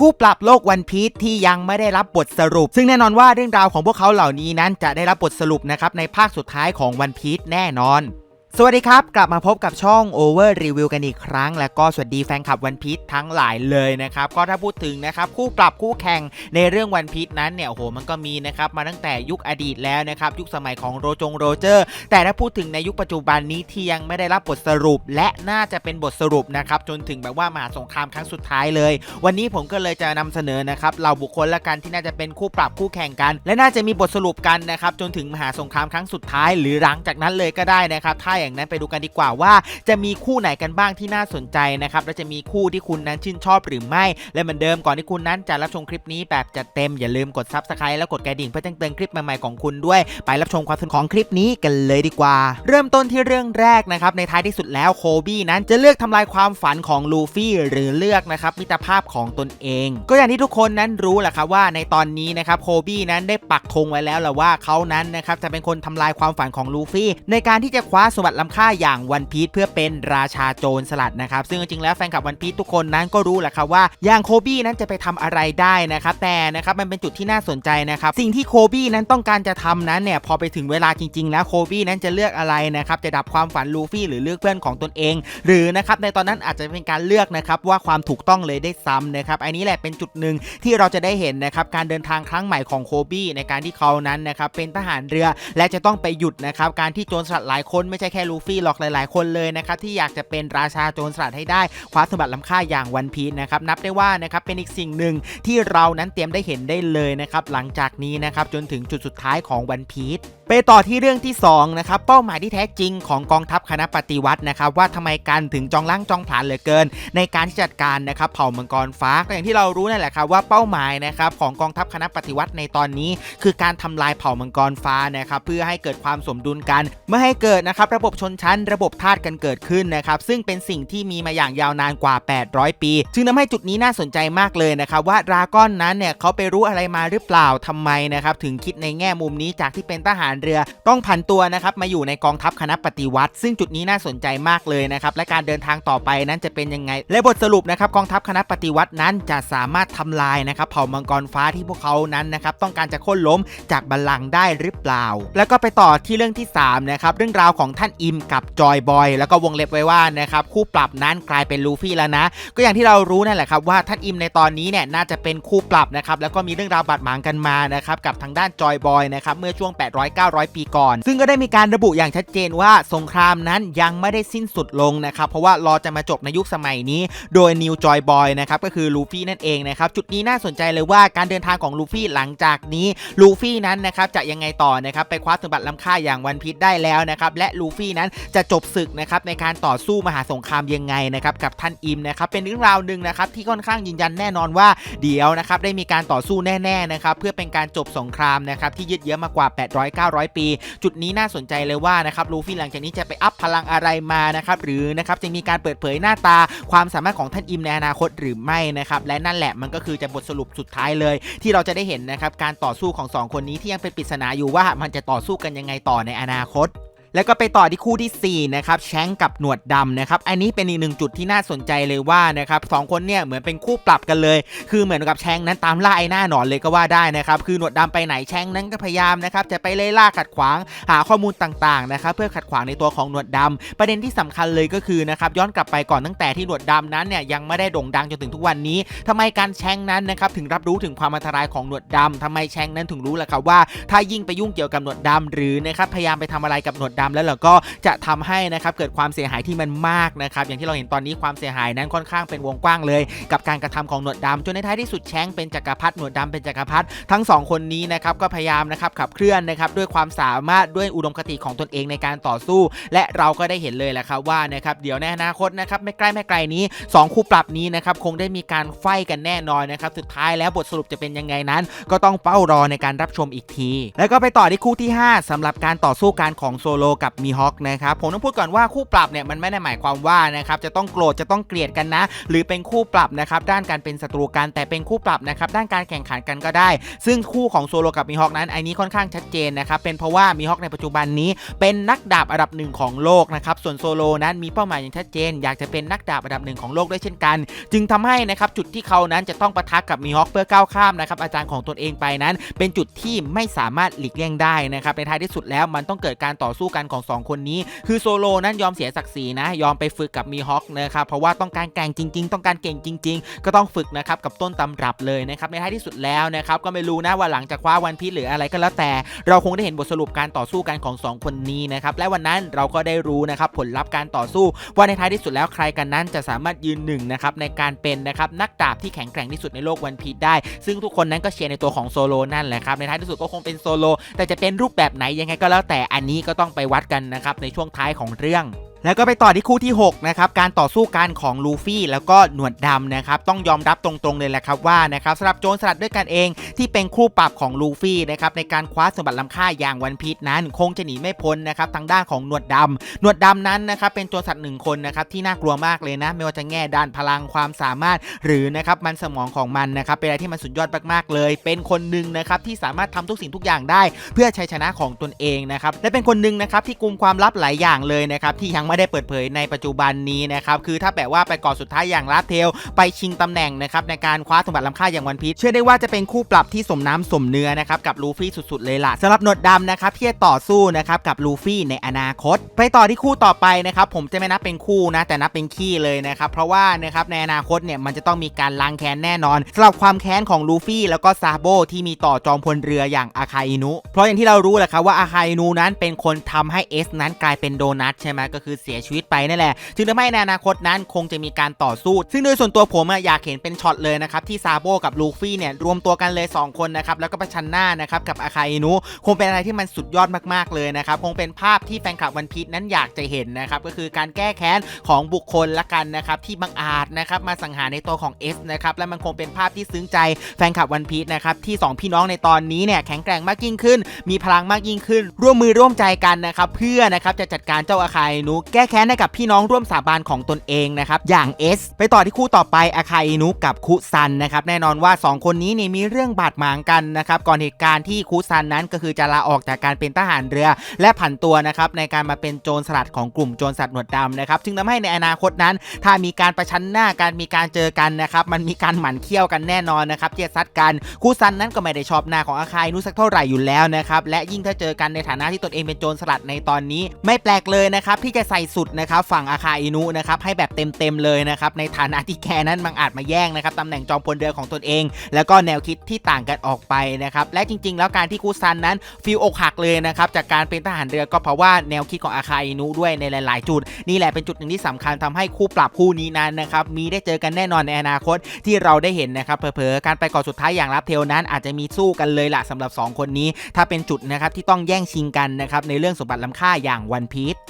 กู้ปรับโลกวันพีทที่ยังไม่ได้รับบทสรุป ซึ่งแน่นอนว่าเรื่องราวของพวกเขาเหล่านี้นั้นจะได้รับบทสรุปนะครับในภาคสุดท้ายของวันพีทแน่นอน สวัสดีครับ กลับมาพบกับช่อง Over Review กันอีกครั้ง และก็สวัสดีแฟนคลับวันพีททั้งหลายเลยนะครับ ก็ถ้าพูดถึงนะครับคู่ปรับคู่แข่งในเรื่องวันพีทนั้นเนี่ยโอ้โหมันก็มีนะครับมาตั้งแต่ยุคอดีตแล้วนะครับยุคสมัยของโรจงโรเจอร์ แต่ถ้าพูดถึงในยุคปัจจุบันนี้ที่ยังไม่ได้รับบทสรุป และน่าจะเป็นบทสรุปนะครับจนถึงแบบว่ามหาสงครามครั้งสุดท้ายเลย วันนี้ผมก็เลยจะนำเสนอนะครับเหล่าบุคคลละกันที่น่าจะเป็นคู่ปรับคู่แข่งกัน และน่าจะมีบทสรุปกันนะครับจนถึงมหาสงครามครั้งสุดท้าย หรือหลังจากนั้นเลยก็ได้นะครับถ้างนั้นไปดูกันดีกว่าว่า จะมีคู่ไหนกันบ้างที่น่าสนใจนะครับและจะมีคู่ที่คุณนั้นชื่นชอบหรือไม่ และเหมือนเดิมก่อนที่คุณนั้นจะรับชมคลิปนี้แบบจัดเต็มอย่าลืมกดซับสไครต์แล้วกดกระดิ่งเพื่อแจ้งเตือนคลิปใหม่ๆของคุณด้วย ไปรับชมความสนุกของคลิปนี้กันเลยดีกว่า เริ่มต้นที่เรื่องแรกนะครับในท้ายที่สุดแล้วโคบี้นั้นจะเลือกทำลายความฝันของลูฟี่หรือเลือกนะครับมิตรภาพของตนเอง ก็อย่างที่ทุกคนนั้นรู้แหละครับว่าในตอนนี้นะครับโคบี้นั้นได้ปักธงไว้แล้วแหละว่าเขานั้นนะครับจะเป็นคนทำลายความฝันของลูฟี่ในการที่จะคว้าสมบัติล้ำค่าอย่างวันพีชเพื่อเป็นราชาโจรสลัดนะครับ ซึ่งจริงๆแล้วแฟนคลับวันพีชทุกคนนั้นก็รู้แหละครับว่าอย่างโคบี้นั้นจะไปทำอะไรได้นะครับแต่นะครับมันเป็นจุดที่น่าสนใจนะครับสิ่งที่โคบี้นั้นต้องการจะทำนั้นเนี่ยพอไปถึงเวลาจริงๆ แล้วโคบี้นั้นจะเลือกอะไรนะครับจะดับความฝันลูฟี่หรือเลือกเพื่อนของตนเอง หรือนะครับในตอนนั้นอาจจะเป็นการเลือกนะครับว่าความถูกต้องเลยได้ซ้ำนะครับอันนี้แหละเป็นจุดหนึ่งที่เราจะได้เห็นนะครับการเดินทางครั้งใหม่ของโคบี้ในการที่เขานั้นนะครับเป็นทหารเรือและจะต้องไปหยุดนะครับการที่โจรสลัดหลายคนไม่ใช่แค่ลูฟี่หรอกหลายๆ คนเลยนะครับที่อยากจะเป็นราชาโจรสลัดให้ได้คว้าสมบัติล้ำค่าอย่างวันพีชนะครับนับได้ว่านะครับเป็นอีกสิ่งหนึ่งที่เรานั้นเตรียมได้เห็นได้เลยนะครับหลังจากนี้นะครับจนถึงจุดสุดท้ายของวันพีชไปต่อที่เรื่องที่2นะครับเป้าหมายที่แท้จริงของกองทัพคณะปฏิวัตินะครับว่าทำไมกันถึงจองล่างจองผานเหลือเกิน ในการที่จัดการนะครับเผ่ามังกรฟ้าก็อย่างที่เรารู้นั่นแหละครับว่าเป้าหมายนะครับของกองทัพคณะปฏิวัติในตอนนี้ คือการทำลายเผ่ามังกรฟ้านะครับเพื่อให้เกิดความสมดุลกัน ไม่ให้เกิดนะครับระบบชนชั้นระบบทาสกันเกิดขึ้นนะครับซึ่งเป็นสิ่งที่มีมาอย่างยาวนานกว่า 800 ปี จึงทำให้จุดนี้น่าสนใจมากเลยนะครับว่าดราก้อนนั้นเนี่ยเขาไปรู้อะไรมาหรือเปล่าทำไมนะครับถึงคิดในแง่มุมนี้จากที่เป็นทหารเรือต้องผันตัวนะครับมาอยู่ในกองทัพคณะปฏิวัติ ซึ่งจุดนี้น่าสนใจมากเลยนะครับและการเดินทางต่อไปนั้นจะเป็นยังไง และบทสรุปนะครับกองทัพคณะปฏิวัตินั้นจะสามารถทำลายนะครับเผ่ามังกรฟ้าที่พวกเขานั้นนะครับต้องการจะโค่นล้มจากบัลลังก์ได้หรือเปล่า แล้วก็ไปต่อที่เรื่องที่3นะครับเรื่องราวของท่านอิอิมกับจอยบอยแล้วก็วงเล็บไว้ว่านะครับคู่ปรับนั้นกลายเป็นลูฟี่แล้วนะ ก็อย่างที่เรารู้นั่นแหละครับว่าท่านอิมในตอนนี้เนี่ยน่าจะเป็นคู่ปรับนะครับแล้วก็มีเรื่องราวบาดหมางกันมานะครับกับทางด้านจอยบอยนะครับเมื่อช่วง 800-900 ปีก่อน ซึ่งก็ได้มีการระบุอย่างชัดเจนว่าสงครามนั้นยังไม่ได้สิ้นสุดลงนะครับเพราะว่ารอจะมาจบในยุคสมัยนี้ โดยนิวจอยบอยนะครับก็คือลูฟี่นั่นเองนะครับจุดนี้น่าสนใจเลยว่าการเดินทางของลูฟี่หลังจากนี้ลูฟี่นั้นนะครับจะยังไงต่อนะครับไปคว้าสมบัติล้ำค่าอย่างวันพีชได้แล้วนะครับและลูฟี่นั้นจะจบศึกนะครับในการต่อสู้มหาสงครามยังไงนะครับกับท่านอิมนะครับเป็นเรื่องราวหนึ่งนะครับที่ค่อนข้างยืนยันแน่นอนว่าเดี๋ยวนะครับได้มีการต่อสู้แน่ๆนะครับเพื่อเป็นการจบสงครามนะครับที่ยืดเยื้อมากว่า 800-900 ปี จุดนี้น่าสนใจเลยว่านะครับลูฟี่หลังจากนี้จะไปอัพพลังอะไรมานะครับหรือนะครับจะมีการเปิดเผยหน้าตา ความสามารถของท่านอิมในอนาคตหรือไม่นะครับและนั่นแหละมันก็คือจะบทสรุปสุดท้ายเลย ที่เราจะได้เห็นนะครับการต่อสู้ของสองคนนี้ที่ยังเป็นปริศนาอยู่ว่ามันจะต่อสู้กันยังไงต่อในอนาคต แล้วก็ไปต่อที่คู่ที่ 4 นะครับแชงกับหนวดดำนะครับ อันนี้เป็นอีกหนึ่งจุดที่น่าสนใจเลยว่านะครับสองคนเนี่ยเหมือนเป็นคู่ปรับกันเลย คือเหมือนกับแชงนั้นตามล่าไอ้หน้าหนอนเลยก็ว่าได้นะครับคือหนวดดำไปไหนแชงนั้นก็พยายามนะครับจะไปไล่ล่าขัดขวางหาข้อมูลต่างๆนะครับเพื่อขัดขวางในตัวของหนวดดำประเด็นที่สำคัญเลยก็คือนะครับย้อนกลับไปก่อนตั้งแต่ที่หนวดดำนั้นเนี่ยยังไม่ได้โด่งดังจนถึงทุกวันนี้ทำไมการแชงนั้นนะครับถึงรับรู้ถึงความอันตรายของหนวดดำทำไมแชงนั้นถึงรู้ล่ะครับว่า ถ้ายิ่งไปยุ่งเกี่ยวกับหนวดดำหรือนะครับพยายามไปทำอะไรกับหนวดดำแล้วเราก็จะทำให้นะครับเกิดความเสียหายที่มันมากนะครับอย่างที่เราเห็นตอนนี้ความเสียหายนั้นค่อนข้างเป็นวงกว้างเลย กับการกระทำของหนวดดำจนในท้ายที่สุดแชงเป็นจักรพรรดิหนวดดำเป็นจักรพรรดิทั้งสองคนนี้นะครับก็พยายามนะครับขับเคลื่อนนะครับด้วยความสามารถด้วยอุดมคติของตนเองในการต่อสู้ และเราก็ได้เห็นเลยแหละครับว่านะครับเดี๋ยวในอนาคตนะครับไม่ใกล้ไม่ไกลนี้สองคู่ปรับนี้นะครับคงได้มีการไฟกันแน่นอนนะครับสุดท้ายแล้วบทสรุปจะเป็นยังไงนั้น ก็ต้องเฝ้ารอในการรับชมอีกที แล้วก็ไปต่อที่คู่ที่ 5สำหรับการต่อสู้การของโซโลกับมีฮอคนะครับผมต้องพูดก่อนว่าคู่ปรับเนี่ยมันไม่ได้หมายความว่านะครับจะต้องโกรธจะต้องเกลียดกันนะ หรือเป็นคู่ปรับนะครับด้านการเป็นศัตรูกันแต่เป็นคู่ปรับนะครับด้านการแข่งขันกันก็ได้ ซึ่งคู่ของโซโลกับมีฮอคนั้นไอันนี้ค่อนข้างชัดเจนนะครับเป็นเพราะว่ามีฮอคในปัจจุบันนี้ เป็นนักดาบอันดับหนึ่งของโลกนะครับส่วนโซโลนั้นมีเป้าหมายอย่างชัดเจน อยากจะเป็นนักดาบอันดับหนึ่งของโลกด้วยเช่นกัน จึงทำให้นะครับจุดที่เขานั้นจะต้องปะทะกับมีฮอคเพื่อก้าวข้ามนะครับอาจารย์ของตนเองไปนั้น เป็นจุดที่ไม่สามารถหลีกเลี่ยงได้นะครับในท้ายที่สุดแล้วมันต้องเกิดการต่อสู้กันของสองคนนี้ คือโซโลนั้นยอมเสียศักดิ์ศรีนะ ยอมไปฝึกกับมีฮอคนะครับเพราะว่าต้องการแกร่งจริง ๆ ต้องการเก่งจริง ๆ ก็ต้องฝึกนะครับกับต้นตำรับเลยนะครับในท้ายที่สุดแล้วนะครับก็ไม่รู้นะว่าหลังจากคว้าวันพีชหรืออะไรก็แล้วแต่ เราคงได้เห็นบทสรุปการต่อสู้กันของสองคนนี้นะครับและวันนั้นเราก็ได้รู้นะครับผลลัพธ์การต่อสู้ ว่าในท้ายที่สุดแล้วใครกันนั้นจะสามารถยืนหนึ่งนะครับในการเป็นนะครับนักดาบที่แข็งแกร่งที่สุดในโลกวันพีชได้ ซึ่งทุกคนนั้นก็เชียร์ในตัวของโซโลนั่นแหละครับในท้ายที่สุดก็คงเป็นโซโลแต่จะเป็นรูปแบบไหนยังไงก็แล้วแต่อันนี้ก็ต้องไปวัดกันนะครับในช่วงท้ายของเรื่อง แล้วก็ไปต่อที่คู่ที่6นะครับการต่อสู้กันของลูฟี่แล้วก็หนวดดำนะครับต้องยอมรับตรงๆเลยแหละครับว่านะครับสำหรับโจรสลัดด้วยกันเอง ที่เป็นคู่ปรับของลูฟี่นะครับในการคว้าสมบัติล้ำค่าอย่างวันพีชนั้น คงจะหนีไม่พ้นนะครับทางด้านของหนวดดำหนวดดำนั้นนะครับเป็นโจรสลัดหนึ่งคนนะครับที่น่ากลัวมากเลยนะ ไม่ว่าจะแง่ด้านพลังความสามารถ หรือนะครับมันสมองของมันนะครับเป็นอะไรที่มันสุดยอดมากๆเลย เป็นคนหนึ่งนะครับที่สามารถทำทุกสิ่งทุกอย่างได้ เพื่อชัยชนะของตนเองนะครับและเป็นคนหนึ่งนะครับที่กุมความลับหลายอย่างเลยนะครับที่ยังไม่ได้เปิดเผยในปัจจุบันนี้นะครับคือถ้าแบบว่าไปก่อนสุดท้ายอย่างลาเทล ไปชิงตำแหน่งนะครับในการคว้าสมบัติล้ำค่าอย่างวันพีชเชื่อได้ว่าจะเป็นคู่ปรับที่สมน้ำสมเนื้อนะครับกับลูฟี่สุดๆเลยล่ะสำหรับหนวดดำนะครับที่จะต่อสู้นะครับกับลูฟี่ในอนาคต ไปต่อที่คู่ต่อไปนะครับผมจะไม่นับเป็นคู่นะแต่นับเป็นขี้เลยนะครับเพราะว่านะครับในอนาคตเนี่ยมันจะต้องมีการล้างแค้นแน่นอนสำหรับความแค้นของลูฟี่แล้วก็ซาโบที่มีต่อจอมพลเรืออย่างอาคาอินุ เพราะอย่างที่เรารู้แหละครับว่าอาคาอินุนั้นเป็นคนทำให้เอสนั้นกลายเป็นโดนัทใช่ไหมก็คือเสียชีวิตไปนั่นแหละจึงทำให้ในอนาคตนั้นคงจะมีการต่อสู้ ซึ่งโดยส่วนตัวผมอยากเห็นเป็นช็อตเลยนะครับที่ซาโบกับลูฟี่เนี่ยรวมตัวกันเลย 2 คนนะครับแล้วก็ประชันหน้านะครับกับอาคาอินุคงเป็นอะไรที่มันสุดยอดมากๆเลยนะครับคงเป็นภาพที่แฟนคลับวันพีชนั้นอยากจะเห็นนะครับก็คือการแก้แค้นของบุคคลละกันนะครับที่บังอาจนะครับมาสังหารในตัวของเอสนะครับและมันคงเป็นภาพที่ซึ้งใจแฟนคลับวันพีชนะครับที่สองพี่น้องในตอนนี้เนี่ยแข็งแกร่งมากยิ่งขึ้น มีพลังมากยิ่งขึ้น ร่วมมือร่วมใจกันนะครับเพื่อนะครับจะจัดการเจ้าอาคาอินุแก้แค้นให้กับพี่น้องร่วมสาบานของตนเองนะครับอย่างเอสไปต่อที่คู่ต่อไปอาคาอินุกับคุซันนะครับแน่นอนว่า 2 คนนี้นี่มีเรื่องบาดหมางกันนะครับก่อนเหตุการณ์ที่คุซันนั้นก็คือจะลาออกจากการเป็นทหารเรือ และผันตัวนะครับในการมาเป็นโจรสลัดของกลุ่มโจรสลัดหนวดดำนะครับจึงทำให้ในอนาคตนั้น ถ้ามีการประชันหน้าการมีการเจอกันนะครับมันมีการหมั่นเคี้ยวกันแน่นอนนะครับที่จะซัดกันคุซันนั้นก็ไม่ได้ชอบหน้าของอาคาอินุสักเท่าไหร่อยู่แล้วนะครับและยิ่งถ้าเจอกันในฐานะที่ตนเองเป็นโจรสลัดในตอนนี้ ไม่แปลกเลยนะครับที่จะใส่สุดนะครับฝั่งอาคาอินุนะครับให้แบบเต็มๆเลยนะครับในฐานะที่แกนั้นมังอาจมาแย่งนะครับตำแหน่งจอมพลเรือของตนเอง แล้วก็แนวคิดที่ต่างกันออกไปนะครับและจริง ๆ แล้วการที่คุซันนั้นฟิลอกหักเลยนะครับจากการเป็นทหารเรือก็เพราะว่าแนวคิดของอาคาอินุด้วยในหลาย ๆ จุด นี่แหละเป็นจุดหนึ่งที่สำคัญทำให้คู่ปรับคู่นี้นั้นนะครับมีได้เจอกันแน่นอนในอนาคตที่เราได้เห็นนะครับเผลอๆการไปก่อสุดท้ายอย่างรับเทลนั้นอาจจะมีสู้กันเลยล่ะสำหรับ 2 คนนี้ ถ้าเป็นจุดนะครับที่ต้องแย่งชิงกันนะครับในเรื่องสมบัติล้ำค่าอย่างวันพีช